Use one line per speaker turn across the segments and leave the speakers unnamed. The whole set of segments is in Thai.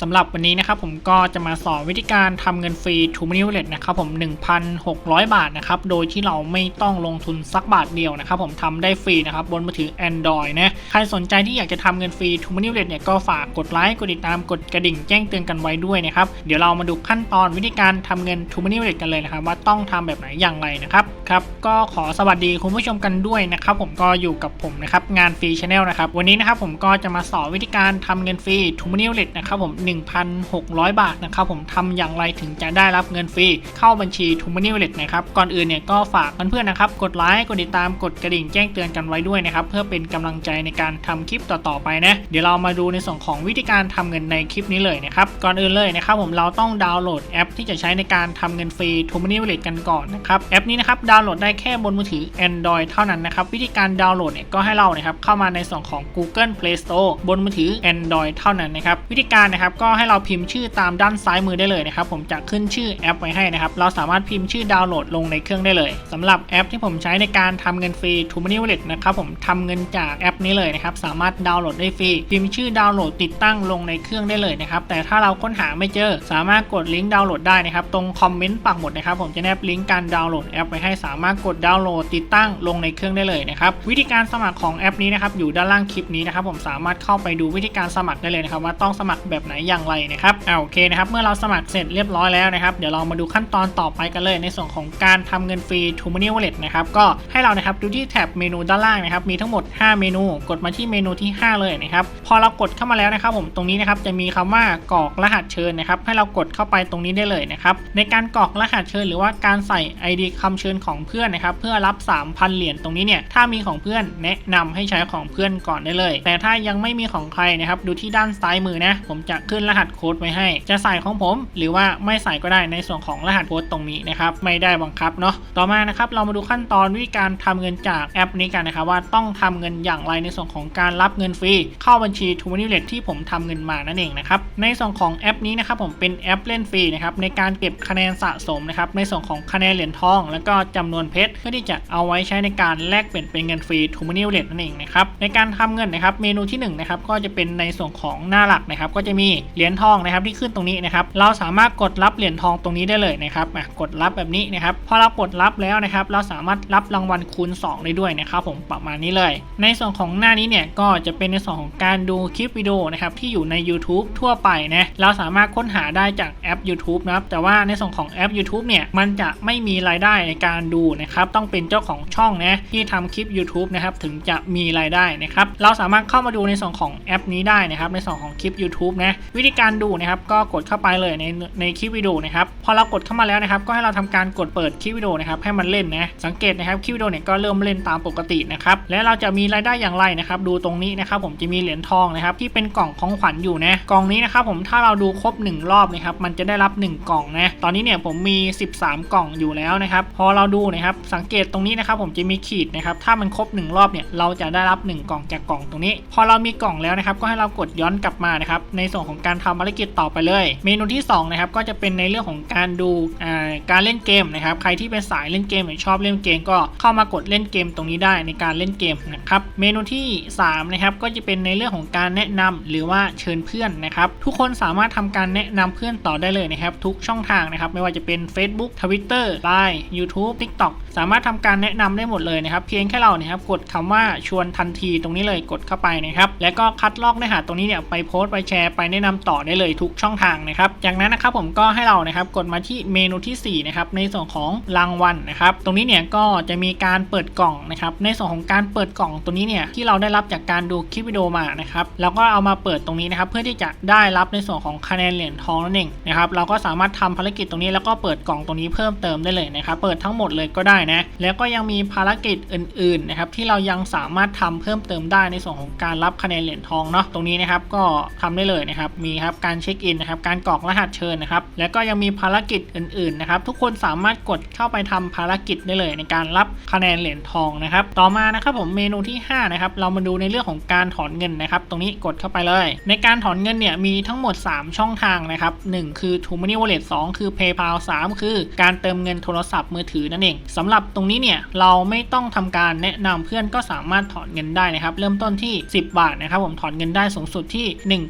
สำหรับวันนี้นะครับผมก็จะมาสอนวิธีการทำเงินฟรี t ูมินิวเลตนะครับผม 1,600 บาทนะครับ โดยที่เราไม่ต้องลงทุนสักบาทเดียวนะครับผมทำได้ฟรีนะครับบนมือถือ Android นะ ใครสนใจที่อยากจะทำเงินฟรี t ูมินิวเลตเนี่ยก็ฝากกดไลค์ กดติดตาม กดกระดิ่งแจ้งเตือนกันไว้ด้วยนะครับ เดี๋ยวเรามาดูขั้นตอนวิธีการทำเงิน t ูมินิวเลตกันเลยนะครับว่าต้องทำแบบไหนอย่างไรนะครับ ครับก็ขอสวัสดีคุณผู้ชมกันด้วยนะครับผมก็อยู่กับผมนะครับงานฟรีชาแนลนะครับวันนี้นะครับผมก็จะมาสอนวิธีการทำเงินฟรี t ูมินิวเลตนะครับผม 1,600 บาทนะครับผมทำอย่างไรถึงจะได้รับเงินฟรีเข้าบัญชี t ูมินิวเลตนะครับก่อนอื่นเนี่ยก็ฝากเพื่อนๆนะครับกดไลค์กดติดตามกดกระดิ่งแจ้งเตือนกันไว้ด้วยนะครับเพื่อเป็นกำลังใจในการทำคลิปต่อๆไปนะเดี๋ยวเรามาดูในส่วนของวิธีการทำเงินในคลิปนี้เลยนะครับก่อนอื่นเลยนะครับผมเราต้องดาวน์โหลดแอป ที่จะใช้ในการทำเงินฟรี t ูมินิวเลตกันก่อนนะครับแอปนี้นะครับดาวน์โหลดได้แค่บนมือถือ Android เท่านั้นนะครับ วิธีการดาวน์โหลดเนี่ยก็ให้เรานะครับเข้ามาในส่วนของ Google Play Store บนมือถือ Android เท่านั้นนะครับ วิธีการนะครับก็ให้เราพิมพ์ชื่อตามด้านซ้ายมือได้เลยนะครับ ผมจะขึ้นชื่อแอปไว้ให้นะครับ เราสามารถพิมพ์ชื่อดาวน์โหลดลงในเครื่องได้เลยสำหรับแอปที่ผมใช้ในการทำเงินฟรี t ูมินิวเลตนะครับผมทำเงินจากแอปนี้เลยนะครับ สามารถดาวน์โหลดได้ฟรี พิมพ์ชื่อดาวน์โหลดติดตั้งลงในเครื่องได้เลยนะครับ แต่ถ้าเราค้นหาไม่เจอ สามารถกดลิงก์ดาวน์โหลดได้นะครับ ตรงคอมเมนต์ปักหมดนะครับ ผมจะแนบลิงก์การดาวน์โหลดแอปไว้ให้สาามารถกดดาวน์โหลดติดตั้งลงในเครื่องได้เลยนะครับวิธีการสมัครของแอปนี้นะครับอยู่ด้านล่างคลิปนี้นะครับผมสามารถเข้าไปดูวิธีการสมัครได้เลยนะครับว่าต้องสมัครแบบไหนอย่างไรนะครับอ่าโอเคนะครับเมื่อเราสมัครเสร็จเรียบร้อยแล้วนะครับเดี๋ยวเรามาดูขั้นตอนต่อไปกันเลย ในส่วนของการทำเงินฟรี t ูมินิวเลตนะครับก็ให้เรานะครับดูที่แท็บเมนูด้านล่างนะครับมีทั้งหมด 5 เมนู กดมาที่เมนูที่ 5 เลยนะครับพอเรากดเข้ามาแล้วนะครับผมตรงนี้นะครับจะมีคำว่ากรอกรหัสเชิญนะครับให้เรากดเข้าไปตรงนี้ได้เลยนะครับในการกรอกรหัสเชิญ หรือว่าการใส่ ID คำเชิญของเพื่อนนะครับเพื่อรับ 3,000 เหรียญตรงนี้เนี่ยถ้ามีของเพื่อนแนะนำให้ใช้ของเพื่อนก่อนได้เลย แต่ถ้ายังไม่มีของใครนะครับดูที่ด้านซ้ายมือนะ ผมจะขึ้นรหัสโค้ดไว้ให้ จะใส่ของผม หรือว่าไม่ใส่ก็ได้ในส่วนของรหัสโค้ดตรงนี้นะครับไม่ได้บังคับเนาะต่อมานะครับเรามาดูขั้นตอนวิธีการทำเงินจากแอปนี้กันนะครับว่าต้องทำเงินอย่างไรในส่วนของการรับเงินฟรีเข้าบัญชี t ูมินิเลตที่ผมทำเงินมานั่นเองนะครับในส่วนของแอปนี้นะครับผมเป็นแอปเล่นฟรีนะครับในการเก็บคะแนนสะสมนะครับในส่วนของคะแนนเหรียญทอง แล้วก็จะำนวนเพชรเพื่อที่จะเอาไว้ใช้ในการแลกเปลี่ยนเป็นเงินฟรี t ูมินิเลตนั่นเองนะครับในการทำเงินนะครับเมนูที่1นะครับก็จะเป็นในส่วนของหน้าหลักนะครับ ก็จะมีเหรียญทองนะครับที่ขึ้นตรงนี้นะครับเราสามารถกดรับเหรียญทองตรงนี้ได้เลยนะครับอะกดรับแบบนี้นะครับพอเรากดรับแล้วนะครับเราสามารถรับรางวัลคูณ 2 ได้ด้วยนะครับผมประมาณนี้เลย ในส่วนของหน้านี้เนี่ยก็จะเป็นในส่วนของการดูคลิปวิดีโอนะครับที่อยู่ใน YouTube ทั่วไปนะเราสามารถค้นหาได้จากแอป YouTube นะครับแต่ว่าในส่วนของแอป YouTube เนี่ยมันจะไม่มีรายได้ในการดูนะครับต้องเป็นเจ้าของช่องนะที่ทำคลิป YouTube นะครับถึงจะมีรายได้นะครับเราสามารถเข้ามาดูในส่วนของแอปนี้ได้นะครับในส่วนของคลิป YouTube นะวิธีการดูนะครับก็กดเข้าไปเลยในในคลิปวิดีโอนะครับพอเรากดเข้ามาแล้วนะครับก็ให้เราทำการกดเปิดคลิปวิดีโอนะครับให้มันเล่นนะสังเกตนะครับคลิปวิดีโอเนี่ยก็เริ่มเล่นตามปกตินะครับและเราจะมีรายได้อย่างไรนะครับดูตรงนี้นะครับผมจะมีเหรียญทองนะครับที่เป็นกล่องของขวัญอยู่นะกล่องนี้นะครับผมถ้าเราดูครบ 1 รอบนะครับมันจะได้รับ 1 กล่องนะตอนนี้เนี่ยผมมี 13 กล่องอยู่แล้วนะครับพอเราดูนะครับ สังเกตตรงนี้นะครับ ผมจะมีขีดนะครับ ถ้ามันครบ 1 รอบเนี่ย เราจะได้รับ 1 กล่องจากกล่องตรงนี้ พอเรามีกล่องแล้วนะครับ ก็ให้เรากดย้อนกลับมานะครับ ในส่วนของการทำภารกิจต่อไปเลย เมนูที่2นะครับ ก็จะเป็นในเรื่องของการดูการเล่นเกมนะครับ ใครที่เป็นสายเล่นเกมหรือชอบเล่นเกม ก็เข้ามากดเล่นเกมตรงนี้ได้ในการเล่นเกมนะครับ เมนูที่3นะครับ ก็จะเป็นในเรื่องของการแนะนำหรือว่าเชิญเพื่อนนะครับ ทุกคนสามารถทำการแนะนำเพื่อนต่อได้เลยนะครับ ทุกช่องทางนะครับ ไม่ว่าจะเป็น Facebook Twitter Line YouTube TikTok สามารถทำการแนะนำได้หมดเลยนะครับ เพียงแค่เราเนี่ยครับกดคำว่าชวนทันทีตรงนี้เลยกดเข้าไปนะครับแล้วก็คัดลอกเนื้อหาตรงนี้เนี่ยไปโพสต์ไปแชร์ไปแนะนำต่อได้เลยทุกช่องทางนะครับจากนั้นนะครับผมก็ให้เรานะครับกดมาที่เมนูที่4นะครับในส่วนของรางวัลนะครับตรงนี้เนี่ยก็จะมีการเปิดกล่องนะครับในส่วนของการเปิดกล่องตัวนี้เนี่ยที่เราได้รับจากการดูคลิปวิดีโอมานะครับแล้วก็เอามาเปิดตรงนี้นะครับเพื่อที่จะได้รับในส่วนของคะแนนเหรียญทองนั่นเองนะครับเราก็สามารถทำภารกิจตรงนี้แล้วก็เปิดกล่องตรงนี้เพิ่มเติมได้เลยนะครับเปิดทั้งหมดเลยก็ได้นะ แล้วก็ยังมีภารกิจอื่นๆนะครับที่เรายังสามารถทำเพิ่มเติมได้ในส่วนของการรับคะแนนเหรียญทองเนาะตรงนี้นะครับก็ทำได้เลยนะครับมีครับการเช็คอินนะครับการกรอกรหัสเชิญนะครับแล้วก็ยังมีภารกิจอื่นๆนะครับทุกคนสามารถกดเข้าไปทำภารกิจได้เลยในการรับคะแนนเหรียญทองนะครับต่อมานะครับผมเมนูที่5นะครับเรามาดูในเรื่องของการถอนเงินนะครับตรงนี้กดเข้าไปเลย ในการถอนเงินเนี่ยมีทั้งหมด 3 ช่องทางนะครับ1คือ t ูมินิวอลเล็ต2คือ PayPal 3 คือการเติมเงินโทรศัพท์มือถือนั่นเององสำหรับตรงนี้เนี่ยเราไม่ต้องทำการแนะนำเพื่อนก็สามารถถอนเงินได้นะครับ เริ่มต้นที่ 10 บาทนะครับ ผมถอนเงินได้สูงสุดที่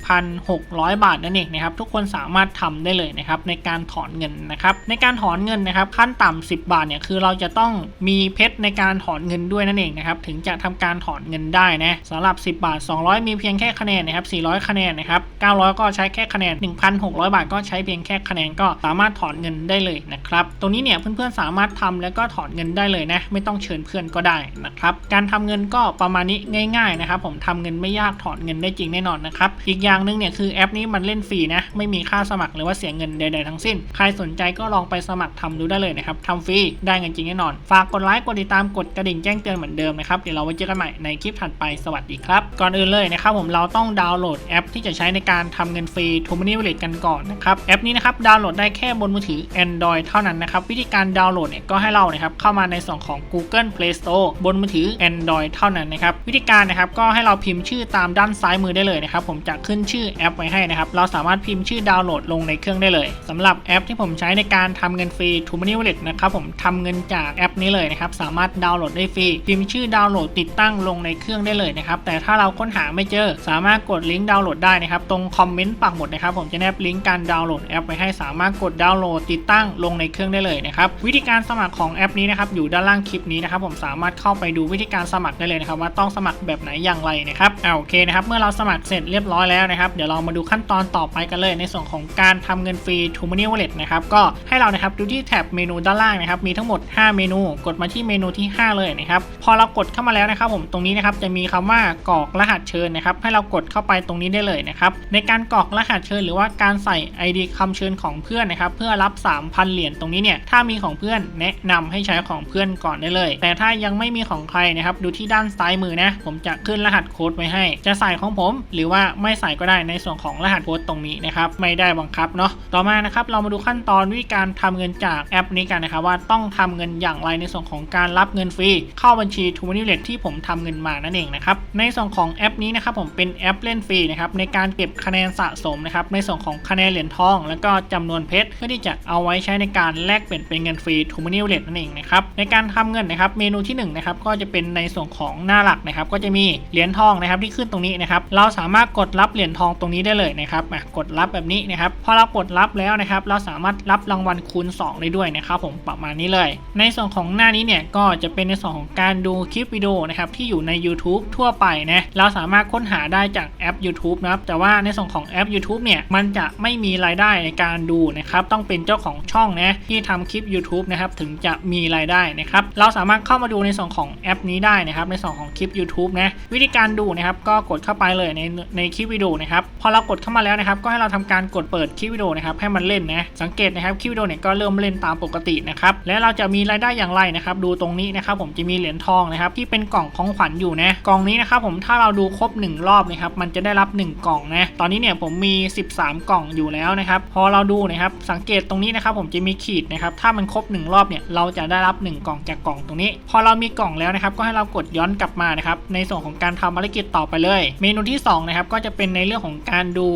1,600 บาทนั่นเองนะครับทุกคนสามารถทำได้เลยนะครับในการถอนเงินนะครับในการถอนเงินนะครับขั้นต่ำ10 บาทเนี่ยคือเราจะต้องมีเพชรในการถอนเงินด้วยนั่นเองนะครับถึงจะทำการถอนเงินได้นะสำหรับ 10 บาท 200 มีเพียงแค่คะแนนนะครับ400 คะแนนนะครับ900 ก็ใช้แค่คะแนน 1,600 บาทก็ใช้เพียงแค่คะแนนก็สามารถถอนเงินได้เลยนะครับตรงนี้เนี่ยเพื่อนๆสามารถทำแล้วก็ถอนเงินได้เลยนะ ไม่ต้องเชิญเพื่อนก็ได้นะครับ การทำเงินก็ประมาณนี้ง่ายๆนะครับผมทำเงินไม่ยากถอนเงินได้จริงแน่นอนนะครับ อีกอย่างหนึงเนี่ยคือแอปนี้มันเล่นฟรีนะ ไม่มีค่าสมัครหรือว่าเสียเงินใดๆทั้งสิ้น ใครสนใจก็ลองไปสมัครทำดูได้เลยนะครับทำฟรีได้เงินจริงแน่นอน ฝากกดไลค์กดติดตามกดกระดิ่งแจ้งเตือนเหมือนเดิมนะครับเดี๋ยวเราไว้เจอกันใหม่ในคลิปถัดไปสวัสดีครับก่อนอื่นเลยนะครับผมเราต้องดาวน์โหลดแอป ที่จะใช้ในการทำเงินฟรี t o m o n y Wallet กันก่อนนะครับแอปนี้นะครับดาวน์โหลดได้แค่บนมือถือ Android เท่านั้นนะครับวิธีการดาวน์โหลดเนี่ยก็ให้เรานะครับเข้ามาในส่วนของ Google Play Store บนมือถือ Android เท่านั้นนะครับวิธีการนะครับก็ให้เราพิมพ์ชื่อตามด้านซ้ายมือได้เลยนะครับผมจะขึ้นชื่อแอปไว้ให้นะครับเราสามารถพิมพ์ชื่อดาวน์โหลดลงในเครื่องได้เลยสำหรับแอปที่ผมใช้ในการทำเงินฟรี t o m o n y Wallet นะครับผมทำเงินจากแอปนี้เลยนะครับสามารถดาวน์โหลดได้ฟรีพิมพ์ชื่อดาวน์โหลดติดตั้งลงในเครื่องได้เลยนะครับแต่ถ้าเราค้นหาไม่เจอ สามารถกดลิงก์ดาวน์โหลดได้นะครับตรงคอมเมนต์ปักหมุดนะครับผมจะแนบลิงก์การดาวน์โหลดแอปไว้ให้สามารถกดดาวน์โหลดติดตั้งลงในเครื่องได้เลยนะครับวิธีการสมัครของแอปนี้นะครับอยู่ด้านล่างคลิปนี้นะครับผมสามารถเข้าไปดูวิธีการสมัครได้เลยนะครับว่าต้องสมัครแบบไหนอย่างไรนะครับอ่าโอเคนะครับเมื่อเราสมัครเสร็จเรียบร้อยแล้วนะครับเดี๋ยวเรามาดูขั้นตอนต่อไปกันเลย ในส่วนของการทำเงินฟรี t o m o n y Wallet นะครับก็ให้เรานะครับดูที่แท็บเมนูด้านล่างนะครับมีทั้งหมด 5 เมนูกดมาที่เมนูที่ 5 เลยนะครับพอเรากดเข้ามาแล้วนะครับผมตรงนี้นะครับจะมีคำว่ากรอกรหัสเชิญนะครับให้เรากดเข้าไปตรงนี้ได้เลยนะครับในการกรอกรหัสเชิญ หรือว่าการใส่ ID คำเชิญของเพื่อนนะครับเพื่อรับ 3,000 เหรียญตรงนี้เนี่ยถ้ามีของเพื่อนแนะนำให้ใช้ของเพื่อนก่อนได้เลย แต่ถ้ายังไม่มีของใครนะครับดูที่ด้านซ้ายมือนะ ผมจะขึ้นรหัสโค้ดไว้ให้ จะใส่ของผม หรือว่าไม่ใส่ก็ได้ในส่วนของรหัสโค้ดตรงนี้นะครับไม่ได้บังคับเนาะต่อมานะครับเรามาดูขั้นตอนวิธีการทำเงินจากแอปนี้กันนะครับว่าต้องทำเงินอย่างไรในส่วนของการรับเงินฟรี เข้าบัญชี t o m o n y Wallet ที่ผมทำเงินมานั่นเองนะครับในส่วนของแอปนี้นะครับผมเป็นแอปเล่นฟรีนะครับในการเก็บคะแนนสะสมนะครับในส่วนของคะแนนเหรียญทอง แล้วก็จำนวนเพชรเพื่อที่จะเอาไว้ใช้ในการแลกเปลี่ยนเป็นเงินฟรี t o m o n y Wallet นั่นเองนะครับในการทำเงินนะครับเมนูที่1นะครับก็จะเป็นในส่วนของหน้าหลักนะครับ ก็จะมีเหรียญทองนะครับที่ขึ้นตรงนี้นะครับเราสามารถกดรับเหรียญทองตรงนี้ได้เลยนะครับอะกดรับแบบนี้นะครับพอเรากดรับแล้วนะครับเราสามารถรับรางวัลคูณ 2 ได้ด้วยนะครับผมประมาณนี้เลย ในส่วนของหน้านี้เนี่ยก็จะเป็นในส่วนของการดูคลิปวิดีโอนะครับที่อยู่ใน YouTube ทั่วไปนะเราสามารถค้นหาได้จากแอป YouTube นะครับแต่ว่าในส่วนของแอป YouTube เนี่ยมันจะไม่มีรายได้ในการดูนะครับต้องเป็นเจ้าของช่องนะที่ทำคลิป YouTube นะครับถึงจะมีรายได้นะครับ เราสามารถเข้ามาดูในส่วนของแอปนี้ได้นะครับ ในส่วนของคลิป YouTube นะ วิธีการดูนะครับ ก็กดเข้าไปเลยในในคลิปวิดีโอนะครับ พอเรากดเข้ามาแล้วนะครับ ก็ให้เราทำการกดเปิดคลิปวิดีโอนะครับ ให้มันเล่นนะ สังเกตนะครับ คลิปวิดีโอเนี่ยก็เริ่มเล่นตามปกตินะครับ และเราจะมีรายได้อย่างไรนะครับ ดูตรงนี้นะครับ ผมจะมีเหรียญทองนะครับ ที่เป็นกล่องของขวัญอยู่นะ กล่องนี้นะครับผมถ้าเราดูครบ 1 รอบนะครับ มันจะได้รับ 1 กล่องนะ ตอนนี้เนี่ยผมมี 13 กล่องอยู่แล้วนะครับ พอเราดูนะครับ สังเกตตรงนี้นะครับ ผมจะมีขีดนะครับ ถ้ามันครบ 1 รอบเนี่ยเราราจะได้รับ 1 กล่องจากกล่องตรงนี้ พอเรามีกล่องแล้วนะครับก็ให้เรากดย้อนกลับมานะครับในส่วนของการทำภารกิจต่อไปเลย เมนูที่2นะครับก็จะเป็นในเรื่องของการดู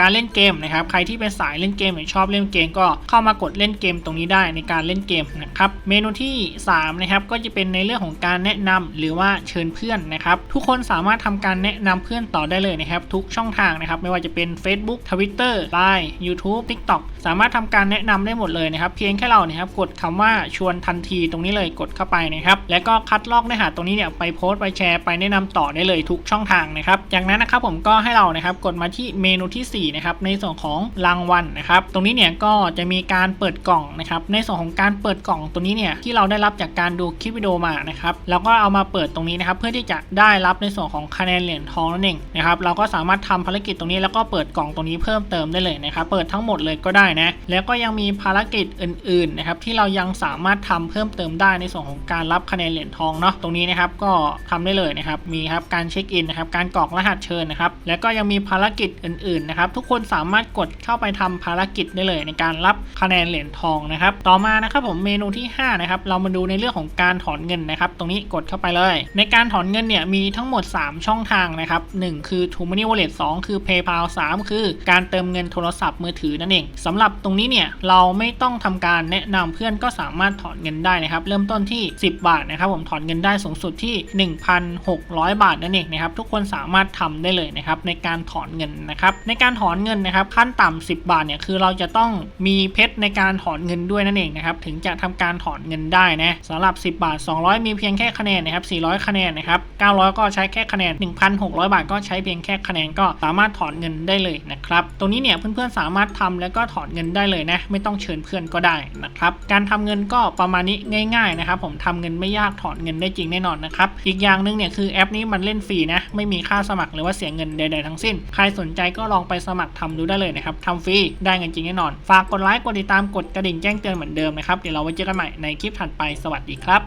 การเล่นเกมนะครับใครที่เป็นสายเล่นเกมหรือชอบเล่นเกมก็เข้ามากดเล่นเกมตรงนี้ได้ในการเล่นเกมนะครับเมนูที่3นะครับก็จะเป็นในเรื่องของการแนะนำหรือว่าเชิญเพื่อนนะครับทุกคนสามารถทำการแนะนำเพื่อนต่อได้เลยนะครับทุกช่องทางนะครับไม่ว่าจะเป็น Facebook Twitter Line YouTube TikTok สามารถทำการแนะนำได้หมดเลยนะครับเพียงแค่เราเนี่ยครับกดคำว่าชวนทันทีตรงนี้เลยกดเข้าไปนะครับ แล้วก็คัดลอกเนื้อหาตรงนี้เนี่ยไปโพสต์ไปแชร์ไปแนะนำต่อได้เลยทุกช่องทางนะครับ จากนั้นนะครับผมก็ให้เรานะครับกดมาที่เมนูที่4นะครับในส่วนของรางวัลนะครับ ตรงนี้เนี่ยก็จะมีการเปิดกล่องนะครับ ในส่วนของการเปิดกล่องตัวนี้เนี่ยที่เราได้รับจากการดูคลิปวิดีโอมานะครับเราก็เอามาเปิดตรงนี้นะครับ เพื่อที่จะได้รับในส่วนของคะแนนเหรียญทองนั่นเองนะครับ เราก็สามารถทำภารกิจตรงนี้แล้วก็เปิดกล่องตรงนี้เพิ่มเติมได้เลยนะครับ เปิดทั้งหมดเลยก็ได้นะ แล้วก็ยังมีภารกิจอื่นๆนะครับที่เรายังสาามารถทำเพิ่มเติมได้ในส่วนของการรับคะแนนเหรียญทองเนาะตรงนี้นะครับก็ทำได้เลยนะครับมีครับการเช็คอินนะครับการกรอกรหัสเชิญนะครับแล้วก็ยังมีภารกิจอื่นๆนะครับทุกคนสามารถกดเข้าไปทำภารกิจได้เลยในการรับคะแนนเหรียญทองนะครับต่อมานะครับผมเมนูที่5นะครับเรามาดูในเรื่องของการถอนเงินนะครับตรงนี้กดเข้าไปเลย ในการถอนเงินเนี่ยมีทั้งหมด 3 ช่องทางนะครับ1คือ t o m o n y Wallet 2 คือ PayPal 3 คือการเติมเงินโทรศัพท์มือถือนั่นเองสำหรับตรงนี้เนี่ยเราไม่ต้องทำการแนะนำเพื่อนก็สามารถารถถอนเงินได้นะครับ เริ่มต้นที่ 10 บาทนะครับ ผมถอนเงินได้สูงสุดที่ 1,600 บาทนั่นเองนะครับ ทุกคนสามารถทำได้เลยนะครับในการถอนเงินนะครับในการถอนเงินนะครับขั้นต่ำ10 บาทเนี่ยคือเราจะต้องมีเพชรในการถอนเงินด้วยนั่นเองนะครับถึงจะทำการถอนเงินได้นะสำหรับ 10 บาท 200 มีเพียงแค่คะแนนนะครับ400 คะแนนนะครับ900 ก็ใช้แค่คะแนน 1,600 บาทก็ใช้เพียงแค่คะแนนก็สามารถถอนเงินได้เลยนะครับตรงนี้เนี่ยเพื่อนๆสามารถทำแล้วก็ถอนเงินได้เลยนะไม่ต้องเชิญเพื่อนก็ได้นะครับการทำเงินก็ประมาณนี้ง่ายๆนะครับผมทำเงินไม่ยากถอนเงินได้จริงแน่นอนนะครับอีกอย่างหนึงเนี่ยคือแอปนี้มันเล่นฟรีนะไม่มีค่าสมัครหรือว่าเสียเงินใดๆทั้งสิ้น ใครสนใจก็ลองไปสมัครทำดูได้เลยนะครับทำฟรีได้เงินจริงแน่นอน ฝากกดไลค์กดติดตามกดกระดิ่งแจ้งเตือนเหมือนเดิมนะครับเดี๋ยวเราไว้เจอกันใหม่ในคลิปถัดไปสวัสดีครับ